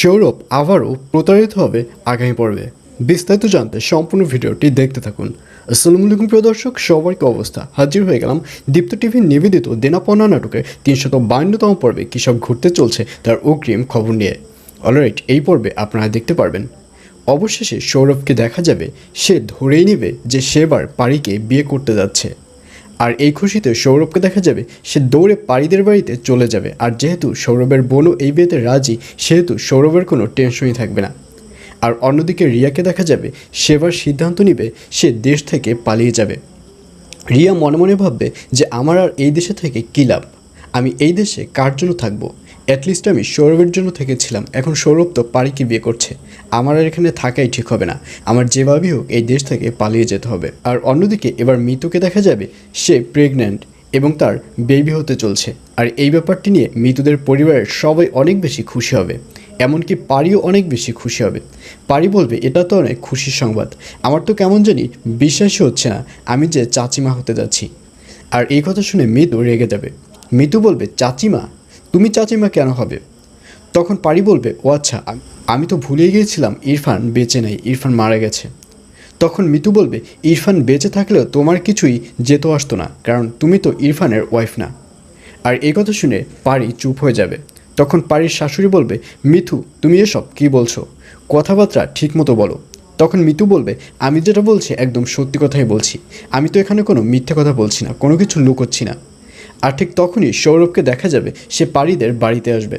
সৌরভ আবারও প্রতারিত হবে আগামী পর্বে। বিস্তারিত জানতে সম্পূর্ণ ভিডিওটি দেখতে থাকুন। আসসালামু আলাইকুম, প্রিয় দর্শক, সবার কি অবস্থা? হাজির হয়ে গেলাম দীপ্ত টিভির নিবেদিত দেনাপনা নাটকের তিনশত বায়ান্নতম পর্বে কী সব ঘুরতে চলছে তার অগ্রিম খবর নিয়ে। অলরাইট এই পর্বে আপনারা দেখতে পারবেন। অবশেষে সৌরভকে দেখা যাবে, সে ধরেই নেবে যে সেবার পারিকে বিয়ে করতে যাচ্ছে। আর এই খুশিতে সৌরভকে দেখা যাবে সে দৌড়ে পারিদের বাড়িতে চলে যাবে। আর যেহেতু সৌরভের বোনও এই বিয়েতে রাজি, সেহেতু সৌরভের কোনো টেনশনই থাকবে না। আর অন্যদিকে রিয়াকে দেখা যাবে, সেবার সিদ্ধান্ত নিবে, সে দেশ থেকে পালিয়ে যাবে। রিয়া মনে মনে ভাববে যে, আমার আর এই দেশে থেকে কী লাভ? আমি এই দেশে কার জন্য থাকব? অ্যাটলিস্ট আমি সৌরভের জন্য থেকেছিলাম। এখন সৌরভ তো পারিকে বিয়ে করছে? আমার আর এখানে থাকাই ঠিক হবে না। আমার যেভাবেই হোক এই দেশ থেকে পালিয়ে যেতে হবে। আর অন্যদিকে এবার মিতুকে দেখা যাবে, সে প্রেগন্যান্ট এবং তার বেবি হতে চলছে। আর এই ব্যাপারটি নিয়ে মিতুদের পরিবারের সবাই অনেক বেশি খুশি হবে। এমনকি পারিও অনেক বেশি খুশি হবে। পারি বলবে, এটা তো অনেক খুশির সংবাদ। আমার তো কেমন জানি বিশ্বাসই হচ্ছে না, আমি যে চাচিমা হতে যাচ্ছি। আর এই কথা শুনে মিতু রেগে যাবে। মিতু বলবে, চাচিমা তুমি চাচিমা কেন হবে? তখন পারি বলবে, ও আচ্ছা আমি তো ভুলেই গিয়েছিলাম, ইরফান বেঁচে নেই, ইরফান মারা গেছে। তখন মিতু বলবে, ইরফান বেঁচে থাকলেও তোমার কিছুই যেত আসতো না, কারণ তুমি তো ইরফানের ওয়াইফ না। আর এই কথা শুনে পারি চুপ হয়ে যাবে। তখন পারির শাশুড়ি বলবে, মিথু, তুমি এসব কি বলছো? কথাবার্তা ঠিকমতো বলো। তখন মিতু বলবে, আমি যেটা বলছি একদম সত্যি কথাই বলছি। আমি তো এখানে কোনো মিথ্যে কথা বলছি না, কোনো কিছু লুকোচ্ছি না। আর ঠিক তখনই সৌরভকে দেখা যাবে সে পারিদের বাড়িতে আসবে।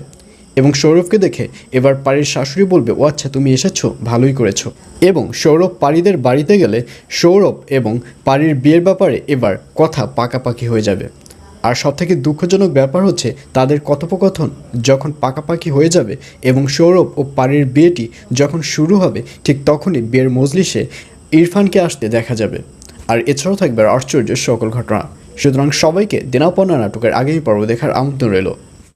এবং সৌরভকে দেখে এবার পারির শাশুড়ি বলবে, ও আচ্ছা তুমি এসেছ, ভালোই করেছ। এবং সৌরভ পারিদের বাড়িতে গেলে সৌরভ এবং পারির বিয়ের ব্যাপারে এবার কথা পাকাপাকি হয়ে যাবে। আর সবথেকে দুঃখজনক ব্যাপার হচ্ছে, তাদের কথোপকথন যখন পাকাপাকি হয়ে যাবে এবং সৌরভ ও পারির বিয়েটি যখন শুরু হবে, ঠিক তখনই বিয়ের মজলিসে ইরফানকে আসতে দেখা যাবে। আর এছাড়াও থাকবে আশ্চর্য সকল ঘটনা। সুতরাং সবাইকে দিনাপন্না নাটকের আগেই পর্ব দেখার আমন্ত্রণ রইল।